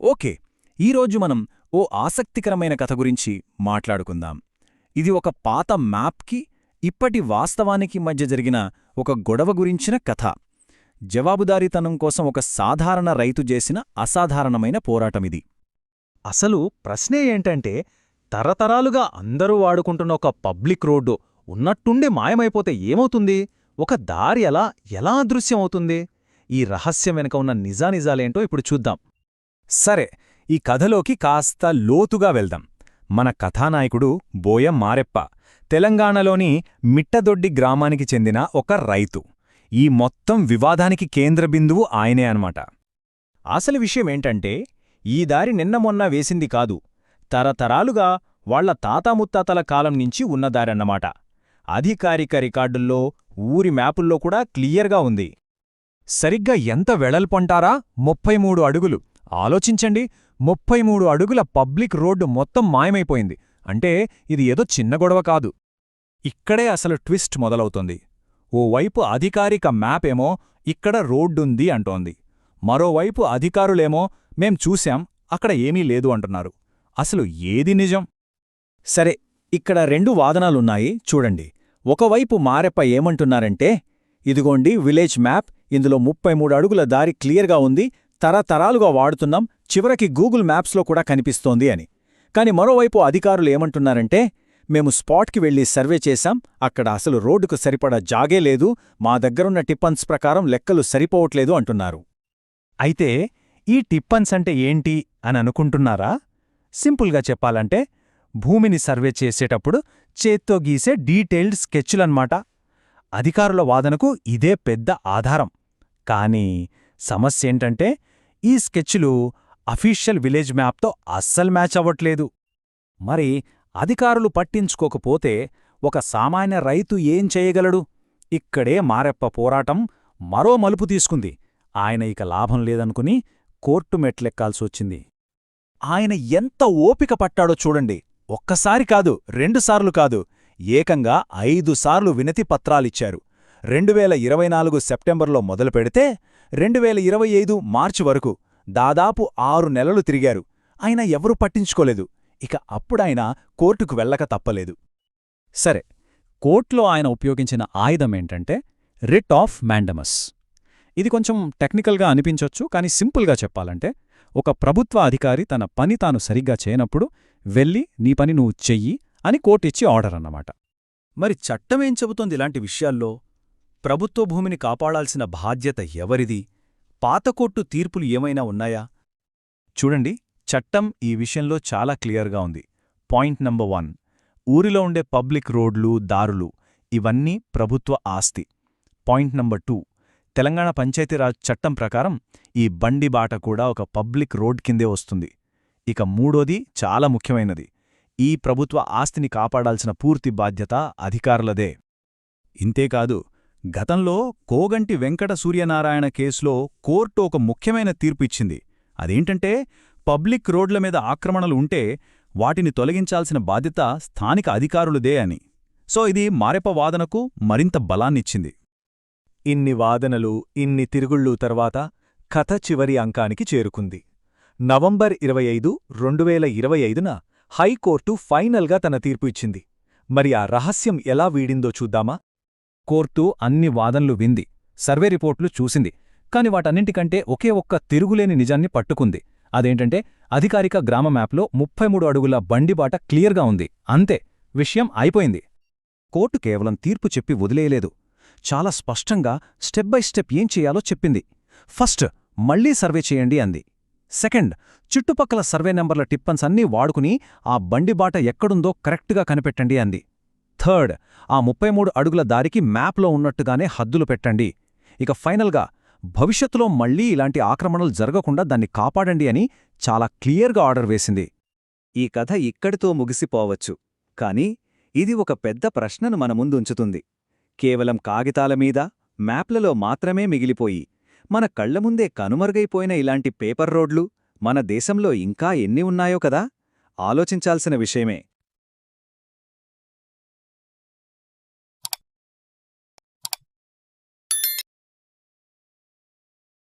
Okay ఈరోజు మనం ఓ ఆసక్తికరమైన కథ గురించి మాట్లాడుకుందాం. ఇది ఒక పాత మ్యాప్కి ఇప్పటి వాస్తవానికి మధ్య జరిగిన ఒక గొడవ గురించిన కథ. జవాబుదారీతనం కోసం ఒక సాధారణ రైతు చేసిన అసాధారణమైన పోరాటమిది అసలు ప్రశ్నే ఏంటంటే తరతరాలుగా అందరూ వాడుకుంటున్న ఒక పబ్లిక్ రోడ్డు ఉన్నట్టుండి మాయమైపోతే ఏమవుతుంది? ఒక దారి ఎలా ఎలా అదృశ్యమవుతుంది? ఈ రహస్యం వెనుక ఉన్న నిజానిజాలేంటో ఇప్పుడు చూద్దాం. సరే ఈ కథలోకి కాస్త లోతుగా వెళ్దాం. మన కథానాయకుడు బోయం మారెప్ప తెలంగాణలోని మిట్టదొడ్డి గ్రామానికి చెందిన ఒక రైతు. ఈ మొత్తం వివాదానికి కేంద్రబిందువు ఆయనే అనమాట అసలు విషయమేంటంటే ఈ దారి నిన్న మొన్న వేసింది కాదు. తరతరాలుగా వాళ్ళ తాతాముత్తాతల కాలం నుంచి ఉన్నదారన్నమాట అధికారిక రికార్డుల్లో ఊరి మ్యాపుల్లో కూడా క్లియర్గా ఉంది. సరిగ్గా ఎంత వెడల్పొంటారా? ముప్పై మూడు అడుగులు. ఆలోచించండి. ముప్పై మూడు అడుగుల పబ్లిక్ రోడ్డు మొత్తం మాయమైపోయింది. అంటే ఇది ఏదో చిన్న గొడవ కాదు. ఇక్కడే అసలు ట్విస్ట్ మొదలవుతుంది. ఓవైపు అధికారిక మ్యాప్ ఏమో ఇక్కడ రోడ్డుంది అంటోంది. మరోవైపు అధికారులేమో మేం చూశాం అక్కడ ఏమీ లేదు అంటున్నారు. అసలు ఏది నిజం? సరే ఇక్కడ రెండు వాదనాలున్నాయి చూడండి. ఒకవైపు మారెప్ప ఏమంటున్నారంటే ఇదిగోండి విలేజ్ మ్యాప్ ఇందులో ముప్పై మూడు అడుగుల దారి క్లియర్గా ఉంది తరతరాలుగా వాడుతున్నాం చివరికి గూగుల్ మ్యాప్స్లో కూడా కనిపిస్తోంది అని. కాని మరోవైపు అధికారులు ఏమంటున్నారంటే మేము స్పాట్కి వెళ్ళి సర్వే చేశాం అక్కడ అసలు రోడ్డుకు సరిపడా జాగే లేదు మా దగ్గరున్న టిప్పన్స్ ప్రకారం లెక్కలు సరిపోవట్లేదు అంటున్నారు. అయితే ఈ టిప్పన్స్ అంటే ఏంటి అని అనుకుంటున్నారా? సింపుల్గా చెప్పాలంటే భూమిని సర్వే చేసేటప్పుడు చేత్తో గీసే డీటెయిల్డ్ స్కెచ్లన్మాట అధికారుల వాదనకు ఇదే పెద్ద ఆధారం. కానీ సమస్యేంటంటే ఈ స్కెచ్లు అఫీషియల్ విలేజ్ మ్యాప్తో అస్సలు మ్యాచ్ అవ్వట్లేదు. మరి అధికారులు పట్టించుకోకపోతే ఒక సామాన్య రైతు ఏం చేయగలడు? ఇక్కడే మారెప్ప పోరాటం మరో మలుపు తీసుకుంది. ఆయన ఇక లాభం లేదనుకుని కోర్టు మెట్లెక్కాల్సొచ్చింది ఆయన ఎంత ఓపిక పట్టాడో చూడండి. ఒక్కసారి కాదు రెండుసార్లు కాదు. ఏకంగా ఐదుసార్లు వినతి పత్రాలిచ్చారు రెండువేల ఇరవై నాలుగు సెప్టెంబర్లో మొదలుపెడితే రెండువేల ఇరవై ఐదు మార్చి వరకు దాదాపు ఆరు నెలలు తిరిగారు. అయినా ఎవరూ పట్టించుకోలేదు. ఇక అప్పుడాయన కోర్టుకు వెళ్ళక తప్పలేదు. సరే కోర్టులో ఆయన ఉపయోగించిన ఆయుధమేంటంటే రిట్ ఆఫ్ మ్యాండమస్. ఇది కొంచెం టెక్నికల్గా అనిపించొచ్చు కానీ సింపుల్గా చెప్పాలంటే ఒక ప్రభుత్వ అధికారి తన పని తాను సరిగ్గా చేయనప్పుడు వెళ్ళి నీ పని నువ్వు చెయ్యి అని కోర్టిచ్చి ఆర్డర్ అన్నమాట. మరి చట్టమేం చెబుతోంది ఇలాంటి విషయాల్లో? ప్రభుత్వ భూమిని కాపాడాల్సిన బాధ్యత ఎవరిది? పాతకోట్టు తీర్పులు ఏమైనా ఉన్నాయా? చూడండి చట్టం ఈ విషయంలో చాలా క్లియర్గా ఉంది. పాయింట్ నంబర్ వన్ ఊరిలో ఉండే పబ్లిక్ రోడ్లు దారులు ఇవన్నీ ప్రభుత్వ ఆస్తి. Point number two Telangana Panchayati Raj చట్టం ప్రకారం ఈ బండి బాట కూడా ఒక పబ్లిక్ రోడ్ కిందే వస్తుంది. ఇక మూడోది చాలా ముఖ్యమైనది. ఈ ప్రభుత్వ ఆస్తిని కాపాడాల్సిన పూర్తి బాధ్యత అధికారులదే. ఇంతేకాదు గతంలో కోగంటి వెంకట సూర్యనారాయణ కేసులో కోర్టు ఒక ముఖ్యమైన తీర్పు ఇచ్చింది అదేంటంటే పబ్లిక్ రోడ్ల మీద ఆక్రమణలు ఉంటే వాటిని తొలగించాల్సిన బాధ్యత స్థానిక అధికారులదే అని. సో ఇది మారెప వాదనకు మరింత బలాన్నిచ్చింది. ఇన్ని వాదనలు ఇన్ని తిరుగుళ్ళు తర్వాత కథ చివరి అంకానికి చేరుకుంది. నవంబర్ ఇరవై ఐదు రెండువేల ఇరవై ఐదున హైకోర్టు ఫైనల్గా తన తీర్పు ఇచ్చింది. మరి ఆ రహస్యం ఎలా వీడిందో చూద్దామా? కోర్టు అన్ని వాదనలు వింది. సర్వే రిపోర్ట్లు చూసింది. కాని వాటన్నింటికంటే ఒకే ఒక్క తిరుగులేని నిజాన్ని పట్టుకుంది. అదేంటంటే అధికారిక గ్రామ మ్యాప్లో ముప్పై మూడు అడుగుల బండిబాట క్లియర్గా ఉంది. అంతే విషయం అయిపోయింది. కోర్టు కేవలం తీర్పు చెప్పి వదిలేయలేదు. చాలా స్పష్టంగా స్టెప్ బై స్టెప్ ఏం చేయాలో చెప్పింది. ఫస్ట్ మళ్ళీ సర్వే చేయండి అంది. సెకండ్ చుట్టుపక్కల సర్వే నెంబర్ల టిప్పన్స్ అన్నీ వాడుకుని ఆ బండిబాట ఎక్కడుందో కరెక్ట్గా కనిపెట్టండి అంది. థర్డ్ ఆ ముప్పై మూడు అడుగుల దారికి మ్యాప్లో ఉన్నట్టుగానే హద్దులు పెట్టండి. ఇక ఫైనల్గా భవిష్యత్తులో మళ్ళీ ఇలాంటి ఆక్రమణలు జరగకుండా దాన్ని కాపాడండి అని చాలా క్లియర్గా ఆర్డర్ వేసింది. ఈ కథ ఇక్కడితో ముగిసిపోవచ్చు. కాని ఇది ఒక పెద్ద ప్రశ్నను మన ముందుంచుతుంది. కేవలం కాగితాల మీద మ్యాప్లలో మాత్రమే మిగిలిపోయి మన కళ్ళముందే కనుమరుగైపోయిన ఇలాంటి పేపర్ రోడ్లు మన దేశంలో ఇంకా ఎన్ని ఉన్నాయో కదా? ఆలోచించాల్సిన విషయమే.